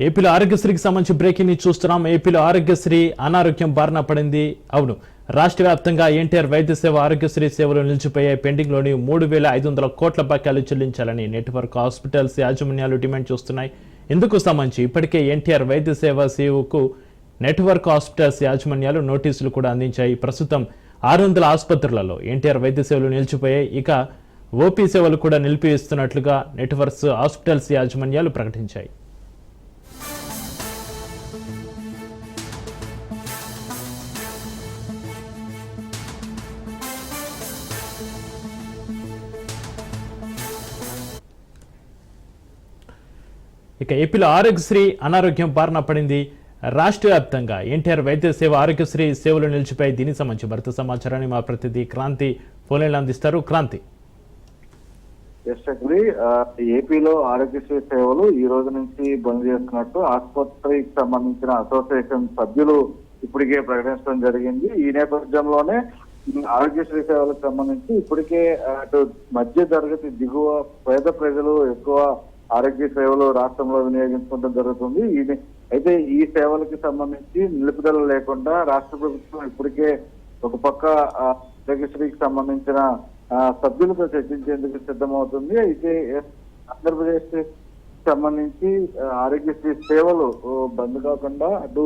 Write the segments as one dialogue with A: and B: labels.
A: ఏపీలో ఆరోగ్యశ్రీకి సంబంధించి బ్రేకింగ్ న్యూస్ చూస్తున్నాం. ఏపీలో ఆరోగ్యశ్రీ అనారోగ్యం బారిన పడింది. అవును రాష్ట్ర వ్యాప్తంగా ఎన్టీఆర్ వైద్య సేవ ఆరోగ్యశ్రీ సేవలు నిలిచిపోయే పెండింగ్లోని మూడు వేల ఐదు వందల కోట్ల బకాయిలు చెల్లించాలని నెట్వర్క్ హాస్పిటల్స్ యాజమాన్యాలు డిమాండ్ చేస్తున్నాయి. ఇందుకు సంబంధించి ఇప్పటికే ఎన్టీఆర్ వైద్య సేవ సేవకు నెట్వర్క్ హాస్పిటల్స్ యాజమాన్యాలు నోటీసులు కూడా అందించాయి. ప్రస్తుతం ఆరు వందల ఆసుపత్రులలో ఎన్టీఆర్ వైద్య సేవలు నిలిచిపోయాయి. ఇక ఓపీ సేవలు కూడా నిలిపివేస్తున్నట్లుగా నెట్వర్క్స్ హాస్పిటల్స్ యాజమాన్యాలు ప్రకటించాయి. ఇక ఏపీలో ఆరోగ్యశ్రీ అనారోగ్యం బారిన పడింది రాష్ట్ర వ్యాప్తంగా. ఎన్టీఆర్ వైద్య సేవ ఆరోగ్యశ్రీ సేవలు నిలిచిపోయి దీనికి సంబంధించి భర్త సమాచారాన్ని మా ప్రతినిధి క్రాంతి ఫోన్లైన్లో అందిస్తారు. క్రాంతి.
B: ఎస్ ఏపీలో ఆరోగ్యశ్రీ సేవలు ఈ రోజు నుంచి బంద్ చేస్తున్నట్టు ఆసుపత్రికి సంబంధించిన అసోసియేషన్ సభ్యులు ఇప్పటికే ప్రకటించడం జరిగింది. ఈ నేపథ్యంలోనే ఆరోగ్యశ్రీ సేవలకు సంబంధించి ఇప్పటికే అటు మధ్య తరగతి దిగువ పేద ప్రజలు ఎక్కువ ఆరోగ్య సేవలు రాష్ట్రంలో వినియోగించుకోవడం జరుగుతుంది. ఇది అయితే ఈ సేవలకు సంబంధించి నిలుపుదల లేకుండా రాష్ట్ర ప్రభుత్వం ఇప్పటికే ఒక పక్క ఆరోగ్యశ్రీకి సంబంధించిన సభ్యులతో చర్చించేందుకు సిద్ధమవుతుంది. అయితే ఆంధ్రప్రదేశ్ సంబంధించి ఆరోగ్యశ్రీ సేవలు బంద్ కాకుండా అటు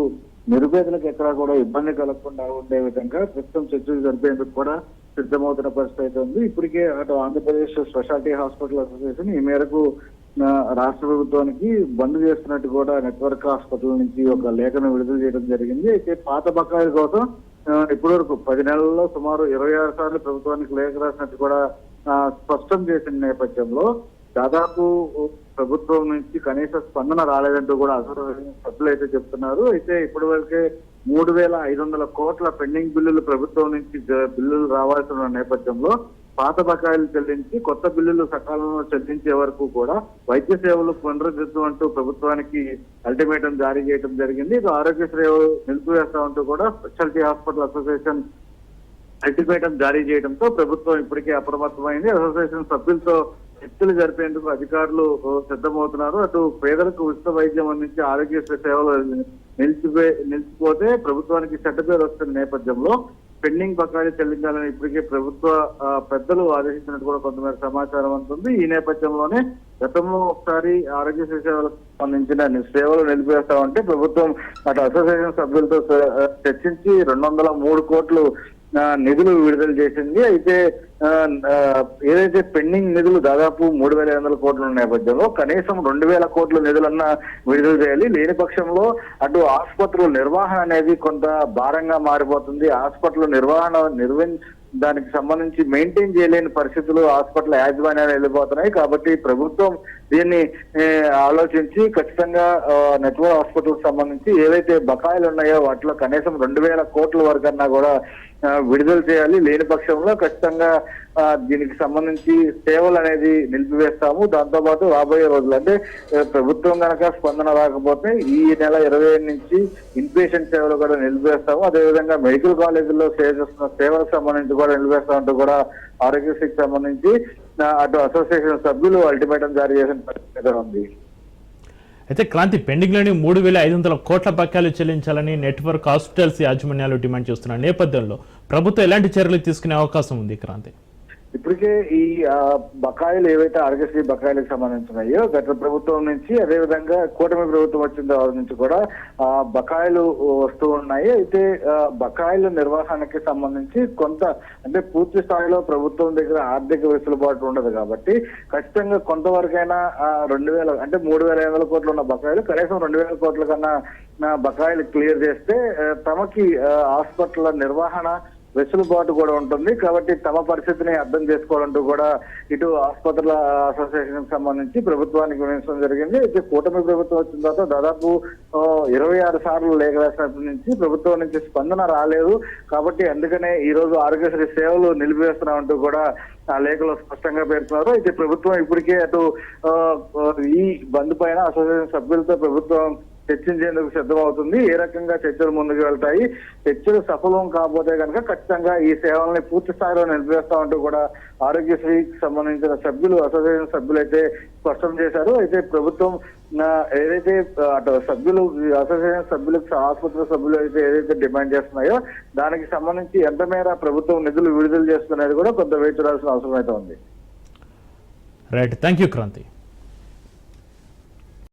B: నిరుపేదలకు ఎక్కడా కూడా ఇబ్బంది కలగకుండా ఉండే విధంగా ప్రస్తుతం చర్చలు జరిపేందుకు కూడా సిద్ధమవుతున్న పరిస్థితి అయితే ఉంది. ఇప్పటికే అటు ఆంధ్రప్రదేశ్ స్పెషాలిటీ హాస్పిటల్ అసోసియేషన్ ఈ మేరకు రాష్ట్ర ప్రభుత్వానికి బంద్ చేస్తున్నట్టు కూడా నెట్వర్క్ హాస్పిటల్ నుంచి ఒక లేఖను విడుదల చేయడం జరిగింది. అయితే పాత బకాయిల కోసం ఇప్పటి వరకు పది నెలల్లో సుమారు ఇరవై ఆరు సార్లు ప్రభుత్వానికి లేఖ రాసినట్టు కూడా స్పష్టం చేసిన నేపథ్యంలో దాదాపు ప్రభుత్వం నుంచి కనీస స్పందన రాలేదంటూ కూడా అసలు సభ్యులు అయితే చెప్తున్నారు. అయితే ఇప్పటి వరకే మూడు వేల ఐదు వందల కోట్ల పెండింగ్ బిల్లులు ప్రభుత్వం నుంచి జ- బిల్లులు రావాల్సిన నేపథ్యంలో పాత బకాయిలు చెల్లించి కొత్త బిల్లులు సకాలంలో చెల్లించే వరకు కూడా వైద్య సేవలు పునరుద్ధృతం అంటూ ప్రభుత్వానికి అల్టిమేటం జారీ చేయడం జరిగింది. ఇది ఆరోగ్య సేవలు నిలిపివేస్తామంటూ కూడా స్పెషాలిటీ హాస్పిటల్ అసోసియేషన్ అల్టిమేటం జారీ చేయడంతో ప్రభుత్వం ఇప్పటికే అప్రమత్తమైంది. అసోసియేషన్ సభ్యులతో చర్చలు జరిపేందుకు అధికారులు సిద్ధమవుతున్నారు. అటు పేదలకు ఉచిత వైద్యం అందించే ఆరోగ్య సేవలు నిలిచిపోయి నిలిచిపోతే ప్రభుత్వానికి చెడ్డ పేరు వస్తున్న నేపథ్యంలో పెండింగ్ బకాయిలు చెల్లించాలని ఇప్పటికే ప్రభుత్వ ఆ, పెద్దలు ఆదేశించినట్టు కూడా కొంతమేర సమాచారం అందుతుంది. ఈ నేపథ్యంలోనే గతంలో ఒకసారి ఆరోగ్య సేవలకు సంబంధించిన సేవలు నిలిపివేస్తామంటే ప్రభుత్వం అటు అసోసియేషన్ సభ్యులతో చర్చించి రెండు వందల మూడు కోట్లు నిధులు విడుదల చేసింది. అయితే ఏదైతే పెండింగ్ నిధులు దాదాపు మూడు వేల ఐదు వందల కోట్ల నేపథ్యంలో కనీసం రెండు వేల కోట్ల నిధులన్నా విడుదల చేయాలి. లేని పక్షంలో అటు ఆసుపత్రుల నిర్వహణ అనేది కొంత భారంగా మారిపోతుంది. ఆసుపత్రుల నిర్వహణ నిర్వ దానికి సంబంధించి మెయింటైన్ చేయలేని పరిస్థితులు హాస్పిటల్ యాజమాన్యాలు వెళ్ళిపోతున్నాయి. కాబట్టి ప్రభుత్వం దీన్ని ఆలోచించి ఖచ్చితంగా నెట్వర్క్ హాస్పిటల్ సంబంధించి ఏవైతే బకాయిలు ఉన్నాయో వాటిలో కనీసం రెండు వేల కోట్ల వరకన్నా కూడా విడుదల చేయాలి. లేని పక్షంలో ఖచ్చితంగా దీనికి సంబంధించి సేవలు అనేది నిలిపివేస్తాము. దాంతో పాటు రాబోయే రోజులు అంటే ప్రభుత్వం కనుక స్పందన రాకపోతే ఈ నెల ఇరవై నుంచి ఇన్పేషెంట్ సేవలు కూడా నిలిపివేస్తాము. అదేవిధంగా మెడికల్ కాలేజీల్లో సేవ చేస్తున్న సేవలకు సంబంధించి కూడా నిలిపేస్తామంటూ కూడా ఆరోగ్యశ్రీకి సంబంధించి అటు అసోసియేషన్ సభ్యులు అల్టిమేటం జారీ చేసిన పరిస్థితి అయితే ఉంది?
A: అయితే క్రాంతి పెండింగ్లోని మూడు వేల ఐదు వందల కోట్ల బకాయిలు చెల్లించాలని నెట్వర్క్ హాస్పిటల్స్ యాజమాన్యాలు డిమాండ్ చేస్తున్న నేపథ్యంలో ప్రభుత్వం ఎలాంటి చర్యలు తీసుకునే అవకాశం ఉంది క్రాంతి?
B: ఇప్పటికే ఈ బకాయిలు ఏవైతే ఆరోగ్యశ్రీ బకాయిలకు సంబంధించినాయో గత ప్రభుత్వం నుంచి అదే విధంగా కూటమి ప్రభుత్వం వచ్చిన తర్వాత నుంచి కూడా ఆ బకాయిలు వస్తూ ఉన్నాయి. అయితే బకాయిల నిర్వహణకి సంబంధించి కొంత అంటే పూర్తి స్థాయిలో ప్రభుత్వం దగ్గర ఆర్థిక వెసులుబాటు ఉండదు కాబట్టి ఖచ్చితంగా కొంతవరకైనా రెండు వేల అంటే మూడు వేల ఐదు వందల కోట్లు ఉన్న బకాయిలు కనీసం రెండు వేల కోట్ల కన్నా బకాయిలు క్లియర్ చేస్తే తమకి హాస్పిటల్ నిర్వహణ వెసులుబాటు కూడా ఉంటుంది. కాబట్టి తమ పరిస్థితిని అర్థం చేసుకోవాలంటూ కూడా ఇటు ఆసుపత్రుల అసోసియేషన్ సంబంధించి ప్రభుత్వానికి వినించడం జరిగింది. అయితే కూటమి ప్రభుత్వం వచ్చిన తర్వాత దాదాపు ఇరవై ఆరు సార్లు లేఖ రాసినప్పటి నుంచి ప్రభుత్వం నుంచి స్పందన రాలేదు. కాబట్టి అందుకనే ఈ రోజు ఆరోగ్యశ్రీ సేవలు నిలిపివేస్తున్నామంటూ కూడా ఆ లేఖలో స్పష్టంగా పేర్కొన్నారు. అయితే ప్రభుత్వం ఇప్పటికే అటు ఈ బంద్ పైన అసోసియేషన్ సభ్యులతో ప్రభుత్వం చర్చించేందుకు సిద్ధమవుతుంది. ఏ రకంగా చర్చలు ముందుకు వెళ్తాయి? చర్చలు సఫలం కాకపోతే కనుక ఖచ్చితంగా ఈ సేవల్ని పూర్తి స్థాయిలో నిలిపేస్తామంటూ కూడా ఆరోగ్యశ్రీకి సంబంధించిన సభ్యులు అసోసియేషన్ సభ్యులు అయితే స్పష్టం చేశారు. అయితే ప్రభుత్వం ఏదైతే అటు సభ్యులు అసోసియేషన్ సభ్యులకు ఆసుపత్రి సభ్యులు అయితే ఏదైతే డిమాండ్ చేస్తున్నాయో దానికి సంబంధించి ఎంత మేర ప్రభుత్వం నిధులు విడుదల చేస్తున్నది కూడా కొంత వేచి చూడాల్సిన అవసరం అయితే ఉంది.
A: రైట్. Thank you Kranti.